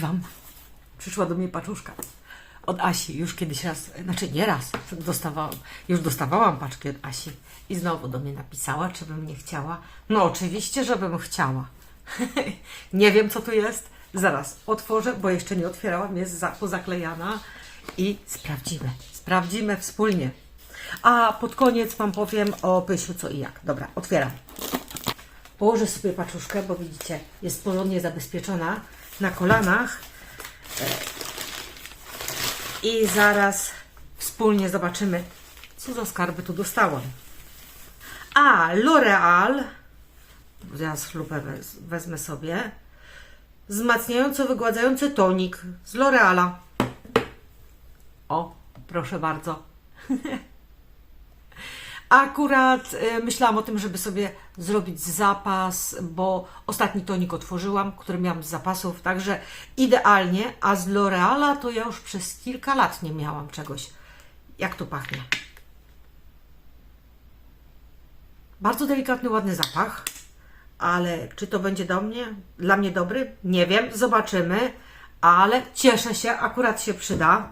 Wam. Przyszła do mnie paczuszka od Asi. Już kiedyś raz, znaczy nie raz, dostawałam, już dostawałam paczki od Asi. I znowu do mnie napisała, czy bym nie chciała. No oczywiście, żebym chciała. nie wiem, co tu jest. Zaraz otworzę, bo jeszcze nie otwierałam, jest za, pozaklejana. I sprawdzimy. Sprawdzimy wspólnie. A pod koniec Wam powiem o Pysiu co i jak. Dobra, otwieram. Położę sobie paczuszkę, bo widzicie, jest porządnie zabezpieczona na kolanach. I zaraz wspólnie zobaczymy, co za skarby tu dostałam. A, L'Oreal. Zaraz lupę wez, wezmę sobie. Wzmacniająco wygładzający tonik z L'Oreala. O, proszę bardzo. Akurat y, myślałam o tym, żeby sobie zrobić zapas, bo ostatni tonik otworzyłam, który miałam z zapasów, także idealnie, a z L'Oreala to ja już przez kilka lat nie miałam czegoś. Jak to pachnie? Bardzo delikatny, ładny zapach, ale czy to będzie do mnie, dla mnie dobry? Nie wiem, zobaczymy, ale cieszę się, akurat się przyda.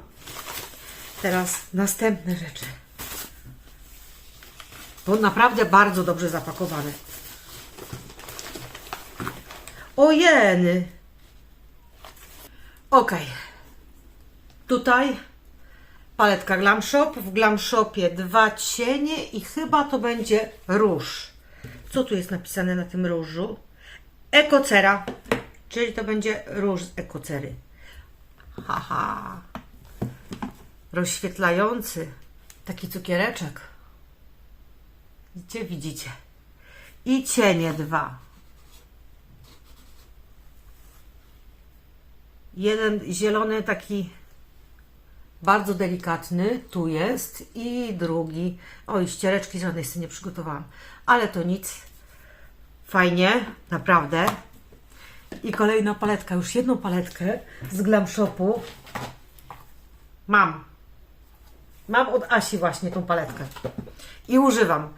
Teraz następne rzeczy. Bo naprawdę bardzo dobrze zapakowane. Ojeny. Ok. Tutaj paletka Glam Shop. W Glam Shopie dwa cienie i chyba to będzie róż. Co tu jest napisane na tym różu? Ekocera. Czyli to będzie róż z ekocery. Haha. Rozświetlający. Taki cukiereczek. Widzicie, widzicie. I cienie dwa. Jeden zielony, taki bardzo delikatny, tu jest. I drugi. Oj, ściereczki żadnej sobie nie przygotowałam. Ale to nic. Fajnie, naprawdę. I kolejna paletka. Już jedną paletkę z Glam Shopu mam. Mam od Asi właśnie tą paletkę. I używam.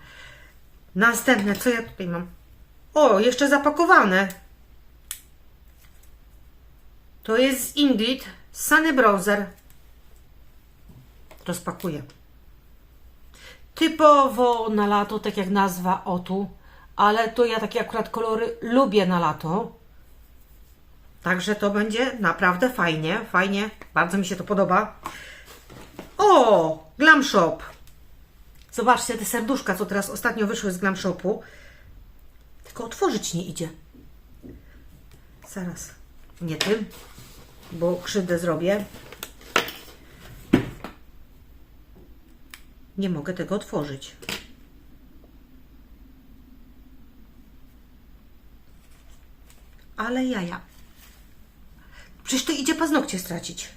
Następne, co ja tutaj mam? O, jeszcze zapakowane. To jest z Ingrid Sunny Bronzer. Rozpakuję. Typowo na lato, tak jak nazwa Otu, ale to ja takie akurat kolory lubię na lato. Także to będzie naprawdę fajnie, fajnie. Bardzo mi się to podoba. O, Glam Shop. Zobaczcie te serduszka, co teraz ostatnio wyszły z Glam Shopu. Tylko otworzyć nie idzie. Zaraz. Nie tym, bo krzywdę zrobię. Nie mogę tego otworzyć. Ale jaja. Przecież to idzie paznokcie stracić.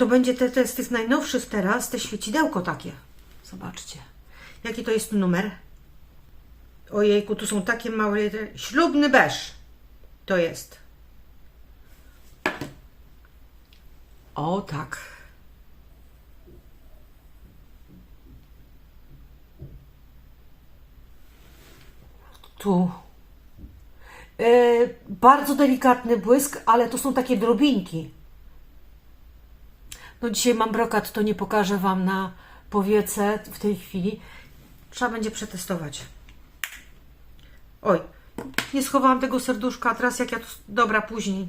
To będzie te, te z tych najnowszych teraz, te świecidełko takie. Zobaczcie. Jaki to jest numer? Ojejku, tu są takie małe. Ślubny beż. To jest. O tak. Tu. E, bardzo delikatny błysk, ale to są takie drobinki. No dzisiaj mam brokat, to nie pokażę Wam na powiece w tej chwili. Trzeba będzie przetestować. Oj, nie schowałam tego serduszka, a teraz jak ja tu... Dobra, później.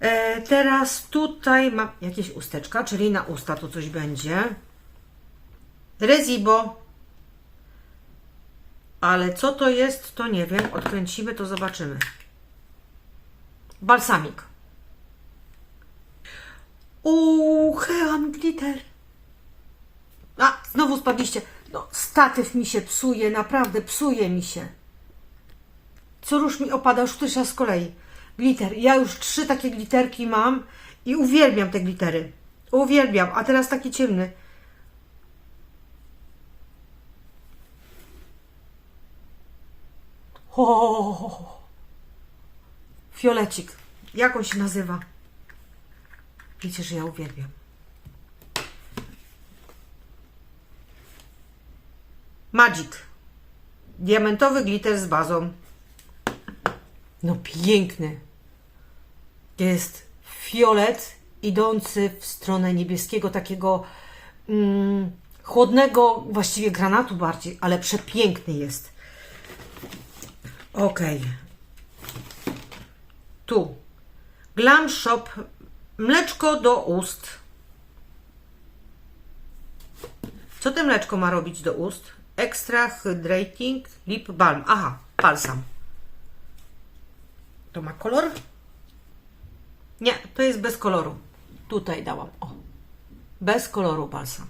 E, teraz tutaj mam jakieś usteczka, czyli na usta to coś będzie. Rezibo. Ale co to jest, to nie wiem. Odkręcimy, to zobaczymy. Balsamik. Hean Glitter. A, znowu spadliście. No, statyw mi się psuje, naprawdę psuje mi się. Co rusz mi opada już któryś raz z kolei. Glitter. Ja już trzy takie gliterki mam i uwielbiam te glitery. Uwielbiam. A teraz taki ciemny. O, Fiolecik. Jak on się nazywa? Wiecie, że ja uwielbiam. Magic. Diamentowy glitter z bazą. No piękny. Jest fiolet idący w stronę niebieskiego, takiego mm, chłodnego, właściwie granatu bardziej, ale przepiękny jest. Okej. Tu. Glam Shop. Mleczko do ust. Co to mleczko ma robić do ust? Extra Hydrating Lip Balm. Aha, balsam. To ma kolor? Nie, to jest bez koloru. Tutaj dałam. O. Bez koloru balsam.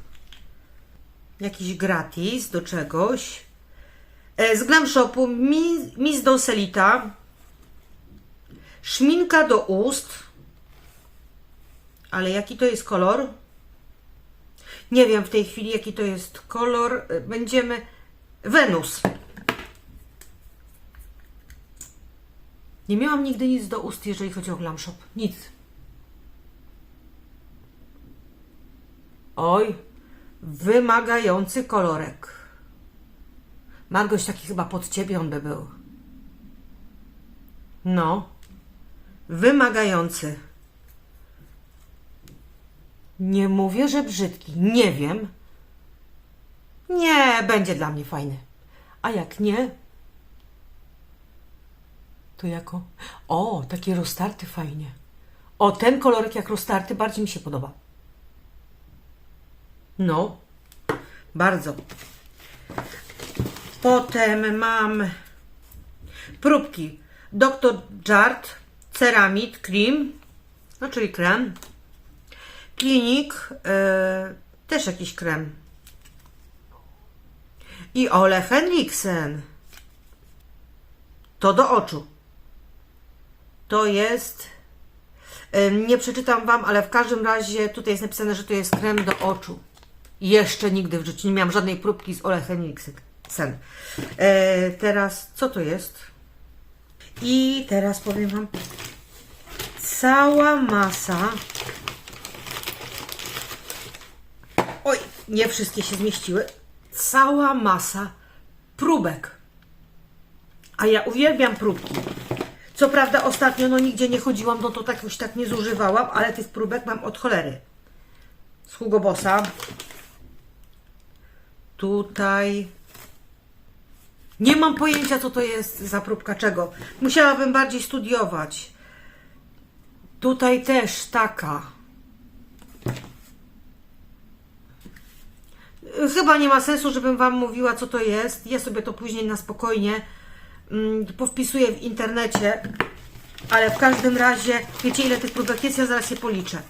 Jakiś gratis do czegoś. E, Z Glam Shopu Mi- Miss Dolcelita. Szminka do ust. Ale jaki to jest kolor? Nie wiem w tej chwili, jaki to jest kolor. E, Będziemy. Wenus. Nie miałam nigdy nic do ust, jeżeli chodzi o Glam Shop. Nic. Oj, wymagający kolorek. Margoś taki chyba pod ciebie on by był. No, wymagający. Nie mówię, że brzydki. Nie wiem. Nie, będzie dla mnie fajny. A jak nie, to jako. O, takie roztarty fajnie. O, ten kolorek jak roztarty bardziej mi się podoba. No, bardzo. Potem mam próbki Dr. Jart Ceramid Cream, no czyli krem. Klinik, e, też jakiś krem. I Ole Henriksen. To do oczu. To jest. e, Nie przeczytam Wam, ale w każdym razie tutaj jest napisane, że to jest krem do oczu. Jeszcze nigdy w życiu nie miałam żadnej próbki z Ole Henriksen. E, teraz, co to jest? I teraz powiem Wam, cała masa. Oj, nie wszystkie się zmieściły. Cała masa próbek. A ja uwielbiam próbki. Co prawda ostatnio no nigdzie nie chodziłam, no to tak już tak nie zużywałam, ale tych próbek mam od cholery. Z Hugo Bossa. Tutaj nie mam pojęcia, co to jest za próbka czego. Musiałabym bardziej studiować. Tutaj też taka. Chyba nie ma sensu, żebym Wam mówiła, co to jest. Ja sobie to później na spokojnie mm, powpisuję w internecie. Ale w każdym razie, wiecie ile tych próbek jest? Ja zaraz je policzę.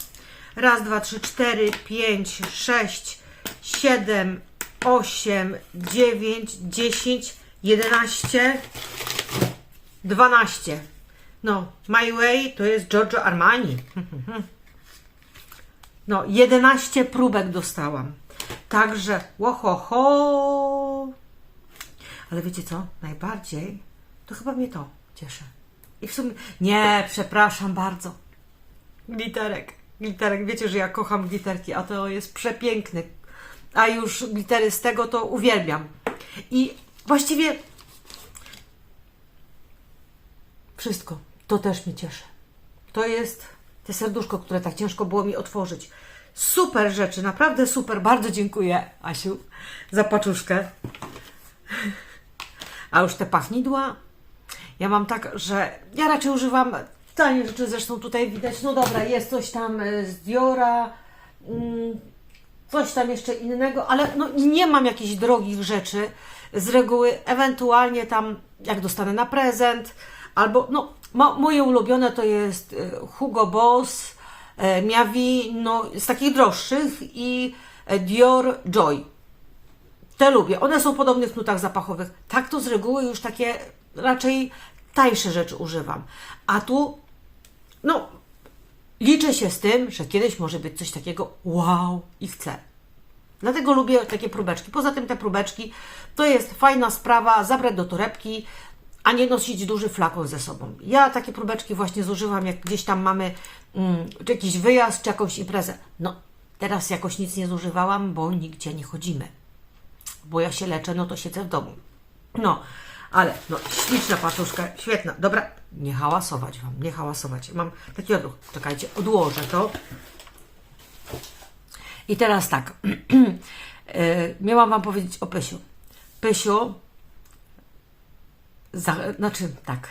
Raz, dwa, trzy, cztery, pięć, sześć, siedem, osiem, dziewięć, dziesięć, jedenaście, dwanaście. No, My Way to jest Giorgio Armani. No, 11 próbek dostałam. Także, łohoho. Ale wiecie co? Najbardziej to chyba mnie to cieszy. I w sumie, nie, przepraszam bardzo. Glitterek. Glitterek, wiecie, że ja kocham glitterki, a to jest przepiękny. A już glittery z tego to uwielbiam. I właściwie wszystko. To też mnie cieszy. To jest te serduszko, które tak ciężko było mi otworzyć. Super rzeczy, naprawdę super. Bardzo dziękuję, Asiu, za paczuszkę. A już te pachnidła. Ja mam tak, że ja raczej używam tanie rzeczy, zresztą tutaj widać, no dobra, jest coś tam y, z Diora, mm, coś tam jeszcze innego, ale no nie mam jakichś drogich rzeczy z reguły, ewentualnie tam jak dostanę na prezent, albo no mo, moje ulubione to jest y, Hugo Boss, Miavi, no z takich droższych i e, Dior Joy. Te lubię. One są w podobnych nutach zapachowych. Tak to z reguły już takie raczej tańsze rzeczy używam. A tu, no, liczę się z tym, że kiedyś może być coś takiego wow i chcę. Dlatego lubię takie próbeczki. Poza tym te próbeczki to jest fajna sprawa, zabrać do torebki, a nie nosić duży flakon ze sobą. Ja takie próbeczki właśnie zużywam, jak gdzieś tam mamy mm, czy jakiś wyjazd, czy jakąś imprezę. No, teraz jakoś nic nie zużywałam, bo nigdzie nie chodzimy. Bo ja się leczę, no to siedzę w domu. No, ale no, śliczna paczuszka, świetna. Dobra, Nie hałasować Wam, nie hałasować. Mam taki odruch. Czekajcie, odłożę to. I teraz tak. E, Miałam Wam powiedzieć o Pysiu. Pysiu, za, znaczy tak,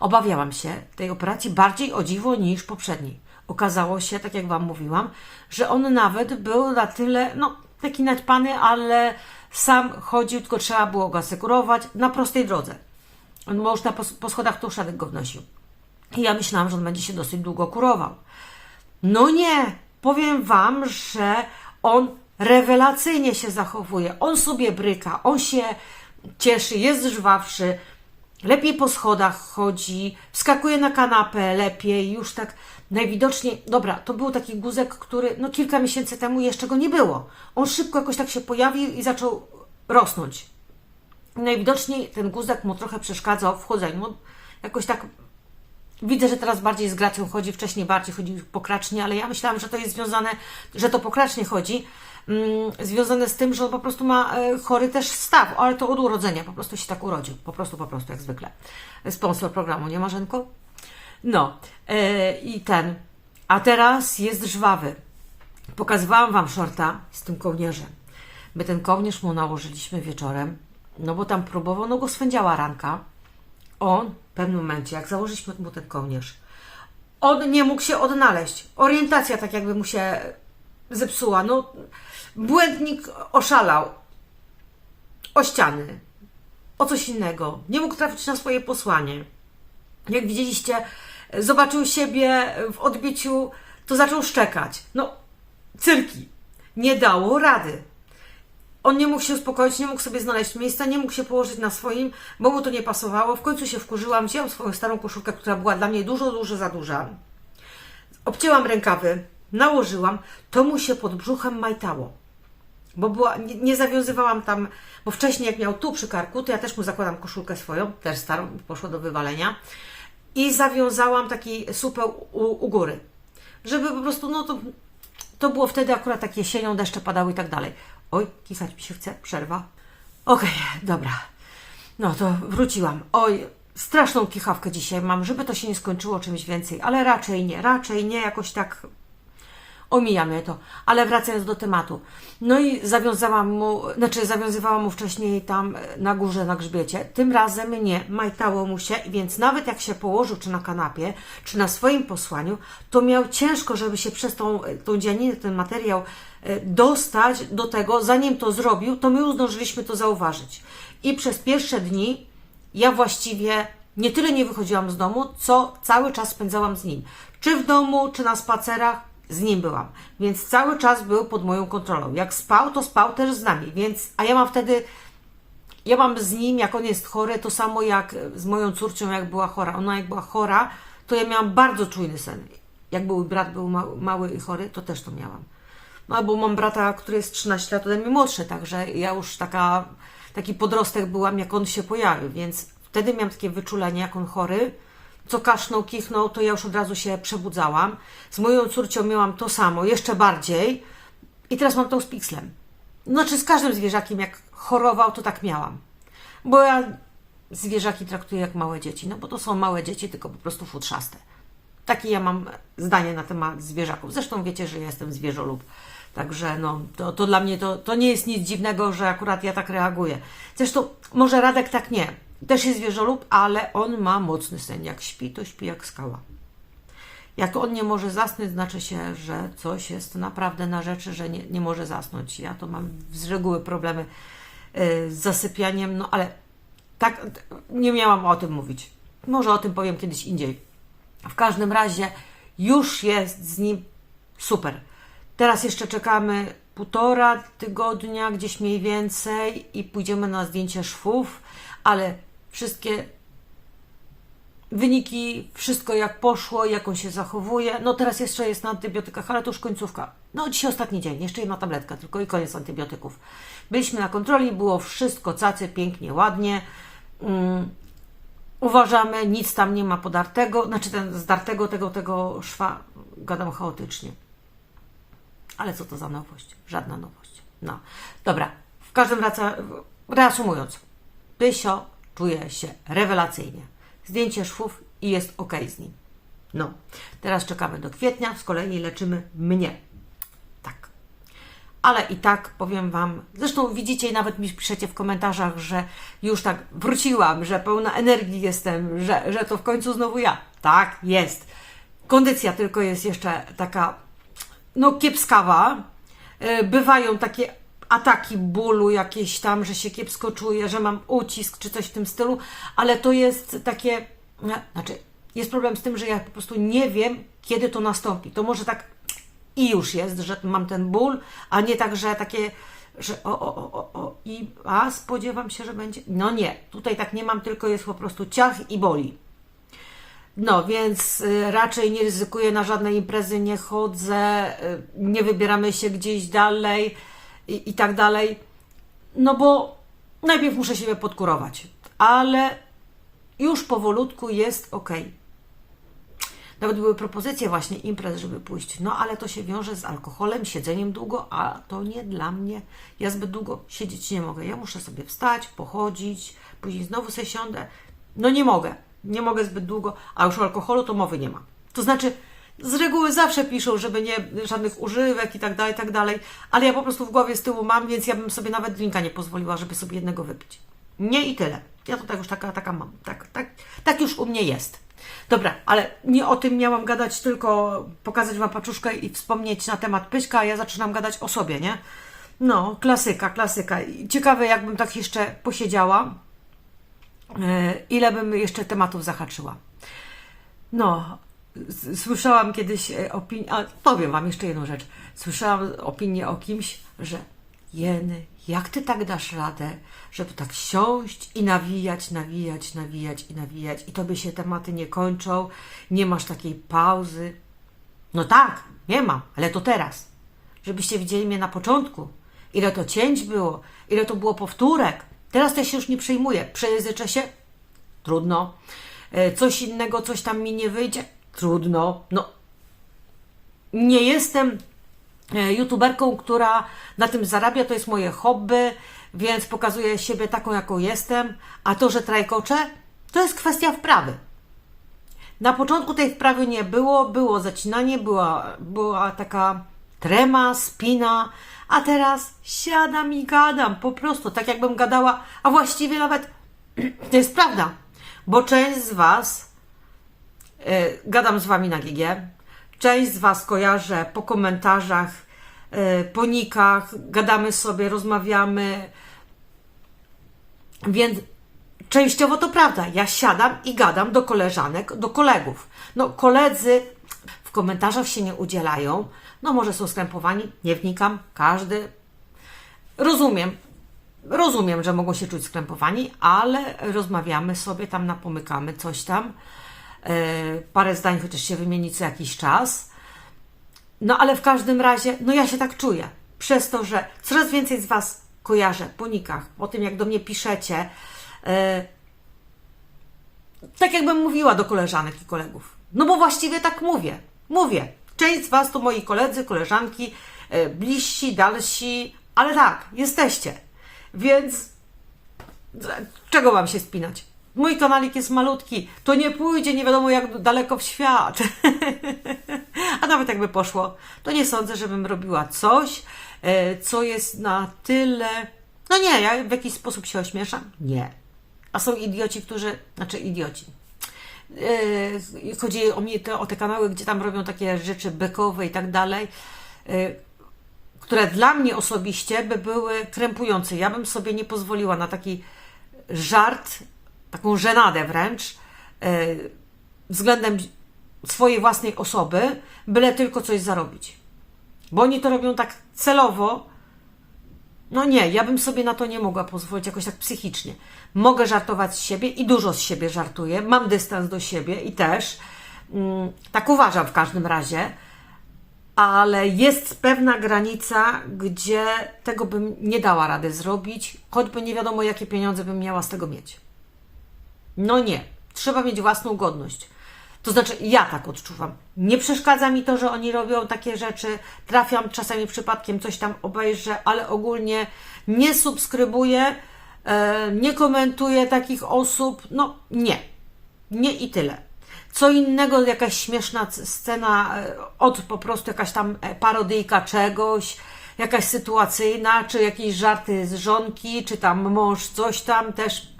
obawiałam się tej operacji bardziej o dziwo niż poprzedniej. Okazało się, tak jak Wam mówiłam, że on nawet był na tyle, no taki naćpany, ale sam chodził, tylko trzeba było go asekurować na prostej drodze. On można po, po schodach tuszadek go wnosił. I ja myślałam, że on będzie się dosyć długo kurował. No nie, powiem Wam, że on rewelacyjnie się zachowuje. On sobie bryka, on się cieszy, jest żwawszy, lepiej po schodach chodzi, wskakuje na kanapę lepiej, już tak najwidoczniej. Dobra, to był taki guzek, który no kilka miesięcy temu jeszcze go nie było. On szybko jakoś tak się pojawił i zaczął rosnąć. Najwidoczniej ten guzek mu trochę przeszkadzał w chodzeniu. Jakoś tak Widzę, że teraz bardziej z gracją chodzi, wcześniej bardziej chodził pokracznie, ale ja myślałam, że to jest związane, że to pokracznie chodzi, mm, związane z tym, że on po prostu ma e, chory też staw, ale to od urodzenia, po prostu się tak urodził, po prostu, po prostu, jak zwykle. Sponsor programu, nie Marzenko? No, e, i ten, a teraz jest żwawy. Pokazywałam Wam shorta z tym kołnierzem. My ten kołnierz mu nałożyliśmy wieczorem, no bo tam próbował, no go swędziała ranka, on w pewnym momencie, jak założyliśmy mu ten kołnierz, on nie mógł się odnaleźć. Orientacja tak jakby mu się zepsuła. No, błędnik oszalał o ściany, o coś innego. Nie mógł trafić na swoje posłanie. Jak widzieliście, zobaczył siebie w odbiciu, to zaczął szczekać. No, cyrki. Nie dało rady. On nie mógł się uspokoić, nie mógł sobie znaleźć miejsca, nie mógł się położyć na swoim, bo mu to nie pasowało. W końcu się wkurzyłam, wzięłam swoją starą koszulkę, która była dla mnie dużo, dużo za duża. Obcięłam rękawy, nałożyłam, to mu się pod brzuchem majtało. Bo była, nie, nie zawiązywałam tam, bo wcześniej jak miał tu przy karku, to ja też mu zakładam koszulkę swoją, też starą, poszła do wywalenia. I zawiązałam taki supeł u, u góry. Żeby po prostu, no to to było wtedy akurat tak jesienią, deszcze padały i tak dalej. Oj, kichać mi się chce, przerwa. Okej, dobra. No to wróciłam. Oj, straszną kichawkę dzisiaj mam, żeby to się nie skończyło czymś więcej, ale raczej nie, raczej nie, jakoś tak omijamy to. Ale wracając do tematu. No i zawiązałam mu, znaczy zawiązywałam mu wcześniej tam e, na górze, na grzbiecie. Tym razem nie, majtało mu się, więc nawet jak się położył, czy na kanapie, czy na swoim posłaniu, to miał ciężko, żeby się przez tą, e, tą dzianinę, ten materiał e, dostać do tego. Zanim to zrobił, to my już zdążyliśmy to zauważyć. I przez pierwsze dni ja właściwie nie tyle nie wychodziłam z domu, co cały czas spędzałam z nim. Czy w domu, czy na spacerach, z nim byłam. Więc cały czas był pod moją kontrolą. Jak spał, to spał też z nami. Więc, a ja mam wtedy, ja mam z nim, jak on jest chory, to samo jak z moją córcią, jak była chora. Ona jak była chora, to ja miałam bardzo czujny sen. Jak był brat był ma, mały i chory, to też to miałam. No albo mam brata, który jest 13 lat ode mnie młodszy, także ja już taka, taki podrostek byłam, jak on się pojawił, więc wtedy miałam takie wyczulenie, jak on chory, co kasznął, kichnął, to ja już od razu się przebudzałam. Z moją córcią miałam to samo, jeszcze bardziej. I teraz mam to z pikslem. Znaczy z każdym zwierzakiem, jak chorował, to tak miałam. Bo ja zwierzaki traktuję jak małe dzieci, no bo to są małe dzieci, tylko po prostu futrzaste. Takie ja mam zdanie na temat zwierzaków. Zresztą wiecie, że jestem zwierzolub. Także no, to, to dla mnie to, to nie jest nic dziwnego, że akurat ja tak reaguję. Zresztą może Radek tak nie. Też jest zwierzolub, ale on ma mocny sen. Jak śpi, to śpi jak skała. Jak on nie może zasnąć, znaczy się, że coś jest naprawdę na rzeczy, że nie, nie może zasnąć. Ja to mam z reguły problemy yy, z zasypianiem, no ale tak nie miałam o tym mówić. Może o tym powiem kiedyś indziej. W każdym razie już jest z nim super. Teraz jeszcze czekamy półtora tygodnia, gdzieś mniej więcej, i pójdziemy na zdjęcie szwów, ale wszystkie wyniki, wszystko jak poszło, jak on się zachowuje. No teraz jeszcze jest na antybiotykach, ale to już końcówka. No dzisiaj ostatni dzień, jeszcze jedna tabletka, tylko i koniec antybiotyków. Byliśmy na kontroli, było wszystko cacy, pięknie, ładnie. Um, uważamy, nic tam nie ma podartego, znaczy ten zdartego tego, tego szwa, gadam chaotycznie. Ale co to za nowość? Żadna nowość. No, dobra. W każdym razie, reasumując, Pysio czuje się rewelacyjnie. Zdjęcie szwów i jest ok z nim. No, teraz czekamy do kwietnia, z kolei leczymy mnie. Tak. Ale i tak powiem Wam, zresztą widzicie i nawet mi piszecie w komentarzach, że już tak wróciłam, że pełna energii jestem, że, że to w końcu znowu ja. Tak, jest. Kondycja tylko jest jeszcze taka, no kiepskawa. E, Bywają takie ataki bólu jakieś tam, że się kiepsko czuję, że mam ucisk czy coś w tym stylu, ale to jest takie, no, znaczy jest problem z tym, że ja po prostu nie wiem, kiedy to nastąpi. To może tak i już jest, że mam ten ból, a nie tak, że takie, że o, o, o, o, o i a spodziewam się, że będzie. No nie, tutaj tak nie mam, tylko jest po prostu ciach i boli. No, więc y, raczej nie ryzykuję na żadne imprezy, nie chodzę, y, nie wybieramy się gdzieś dalej i, i tak dalej. No bo najpierw muszę siebie podkurować, ale już powolutku jest ok. Nawet były propozycje właśnie imprez, żeby pójść. No ale to się wiąże z alkoholem, siedzeniem długo, a to nie dla mnie. Ja zbyt długo siedzieć nie mogę. Ja muszę sobie wstać, pochodzić, później znowu sobie siądę. No nie mogę. Nie mogę zbyt długo, a już o alkoholu to mowy nie ma. To znaczy, z reguły zawsze piszą, żeby nie żadnych używek i tak dalej, i tak dalej, ale ja po prostu w głowie z tyłu mam, więc ja bym sobie nawet drinka nie pozwoliła, żeby sobie jednego wypić. Nie i tyle. Ja to tak już taka, taka mam. Tak, tak, tak już u mnie jest. Dobra, ale nie o tym miałam gadać, tylko pokazać Wam paczuszkę i wspomnieć na temat Pyśka, a ja zaczynam gadać o sobie, nie? No, klasyka, klasyka. Ciekawe, jakbym tak jeszcze posiedziała, e, ile bym jeszcze tematów zahaczyła. No, słyszałam kiedyś opinię, a powiem Wam jeszcze jedną rzecz. Słyszałam opinię o kimś, że jeny, jak Ty tak dasz radę, żeby tak siąść i nawijać, nawijać, nawijać i nawijać i Tobie się tematy nie kończą, nie masz takiej pauzy. No tak, nie mam, ale to teraz. Żebyście widzieli mnie na początku. Ile to cięć było, ile to było powtórek. Teraz ja się już nie przejmuję. Przejęzyczę się? Trudno. E, Coś innego, coś tam mi nie wyjdzie? Trudno. No, nie jestem e, youtuberką, która na tym zarabia, to jest moje hobby, więc pokazuję siebie taką, jaką jestem, a to, że trajkoczę, to jest kwestia wprawy. Na początku tej wprawy nie było, było zacinanie, była, była taka trema, spina, a teraz siadam i gadam, po prostu, tak jakbym gadała, a właściwie nawet to jest prawda, bo część z Was gadam z Wami na GG. Część z Was kojarzę po komentarzach, e, po nikach, gadamy sobie, rozmawiamy. Więc częściowo to prawda. Ja siadam i gadam do koleżanek, do kolegów. No, koledzy w komentarzach się nie udzielają. No, może są skrępowani, nie wnikam. Każdy Rozumiem. Rozumiem, że mogą się czuć skrępowani, ale rozmawiamy sobie, tam napomykamy coś tam. E, parę zdań chociaż się wymienić co jakiś czas. No ale w każdym razie, no ja się tak czuję. Przez to, że coraz więcej z Was kojarzę po nikach, po tym jak do mnie piszecie. E, tak jakbym mówiła do koleżanek i kolegów. No bo właściwie tak mówię. Mówię. Część z Was to moi koledzy, koleżanki, e, bliżsi, dalsi, ale tak, jesteście. Więc czego mam się spinać? Mój kanalik jest malutki, to nie pójdzie nie wiadomo jak daleko w świat. A nawet jakby poszło, to nie sądzę, żebym robiła coś, e, co jest na tyle. No nie, ja w jakiś sposób się ośmieszam? Nie. A są idioci, którzy. Znaczy idioci. Yy, chodzi o mnie te, o te kanały, gdzie tam robią takie rzeczy bekowe i tak dalej, yy, które dla mnie osobiście by były krępujące. Ja bym sobie nie pozwoliła na taki żart, taką żenadę wręcz, yy, względem swojej własnej osoby, byle tylko coś zarobić. Bo oni to robią tak celowo, no nie, ja bym sobie na to nie mogła pozwolić jakoś tak psychicznie. Mogę żartować z siebie i dużo z siebie żartuję, mam dystans do siebie i też mm, tak uważam w każdym razie, ale jest pewna granica, gdzie tego bym nie dała rady zrobić, choćby nie wiadomo, jakie pieniądze bym miała z tego mieć. No nie, trzeba mieć własną godność. To znaczy, ja tak odczuwam. Nie przeszkadza mi to, że oni robią takie rzeczy. Trafiam czasami przypadkiem, coś tam obejrzę, ale ogólnie nie subskrybuję, e, nie komentuję takich osób. No nie, nie i tyle. Co innego jakaś śmieszna scena, e, od po prostu jakaś tam e, parodyjka czegoś, jakaś sytuacyjna, czy jakieś żarty z żonki, czy tam mąż coś tam też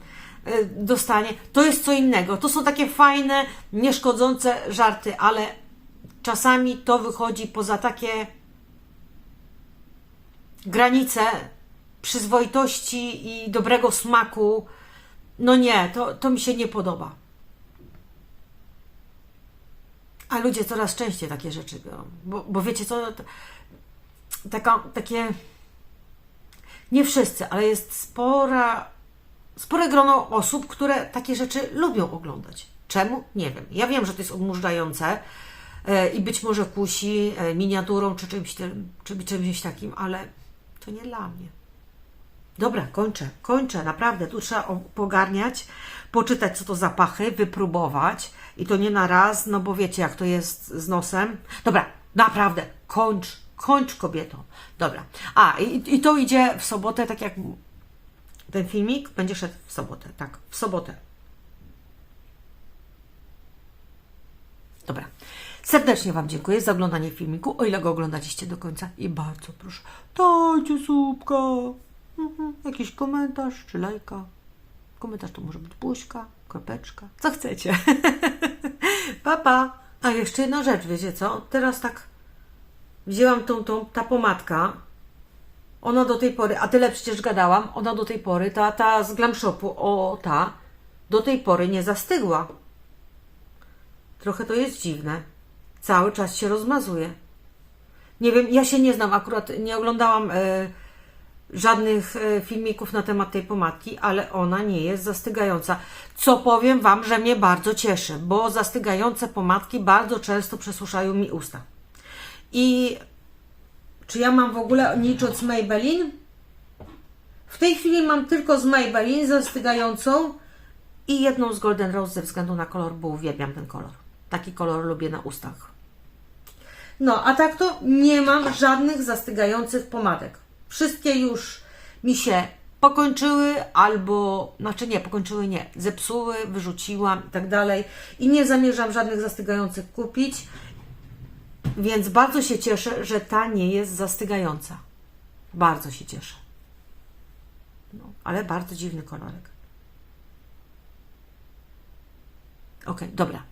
dostanie. To jest co innego. To są takie fajne, nieszkodzące żarty, ale czasami to wychodzi poza takie granice przyzwoitości i dobrego smaku. No nie, to, to mi się nie podoba. A ludzie coraz częściej takie rzeczy biorą. Bo, bo wiecie co? Taka, takie. Nie wszyscy, ale jest spora, spore grono osób, które takie rzeczy lubią oglądać. Czemu? Nie wiem. Ja wiem, że to jest odmurzające e, i być może kusi e, miniaturą czy czymś, czy czymś takim, ale to nie dla mnie. Dobra, kończę, kończę, naprawdę. Tu trzeba pogarniać, poczytać, co to zapachy, wypróbować i to nie na raz, no bo wiecie, jak to jest z nosem. Dobra, naprawdę, kończ, kończ kobieto. Dobra. A, i, i to idzie w sobotę, tak jak ten filmik będzie szedł w sobotę, tak, w sobotę. Dobra. Serdecznie Wam dziękuję za oglądanie filmiku, o ile go oglądaliście do końca i bardzo proszę, dajcie słupka, mhm, jakiś komentarz czy lajka. Komentarz to może być buźka, kropeczka, co chcecie. Papa. Pa. A jeszcze jedna rzecz, wiecie co? Teraz tak wzięłam tą, tą, ta pomadka, ona do tej pory, a tyle przecież gadałam, ona do tej pory, ta, ta z Glam Shopu, o ta, do tej pory nie zastygła. Trochę to jest dziwne. Cały czas się rozmazuje. Nie wiem, ja się nie znam, akurat nie oglądałam e, żadnych e, filmików na temat tej pomadki, ale ona nie jest zastygająca. Co powiem Wam, że mnie bardzo cieszy, bo zastygające pomadki bardzo często przesuszają mi usta. I czy ja mam w ogóle nic od Maybelline? W tej chwili mam tylko z Maybelline zastygającą i jedną z Golden Rose ze względu na kolor, bo uwielbiam ten kolor. Taki kolor lubię na ustach. No, a tak to nie mam żadnych zastygających pomadek. Wszystkie już mi się pokończyły albo, znaczy nie, pokończyły nie, zepsuły, wyrzuciłam i tak dalej. I nie zamierzam żadnych zastygających kupić, więc bardzo się cieszę, że ta nie jest zastygająca. Bardzo się cieszę. No, ale bardzo dziwny kolorek. Okej, dobra.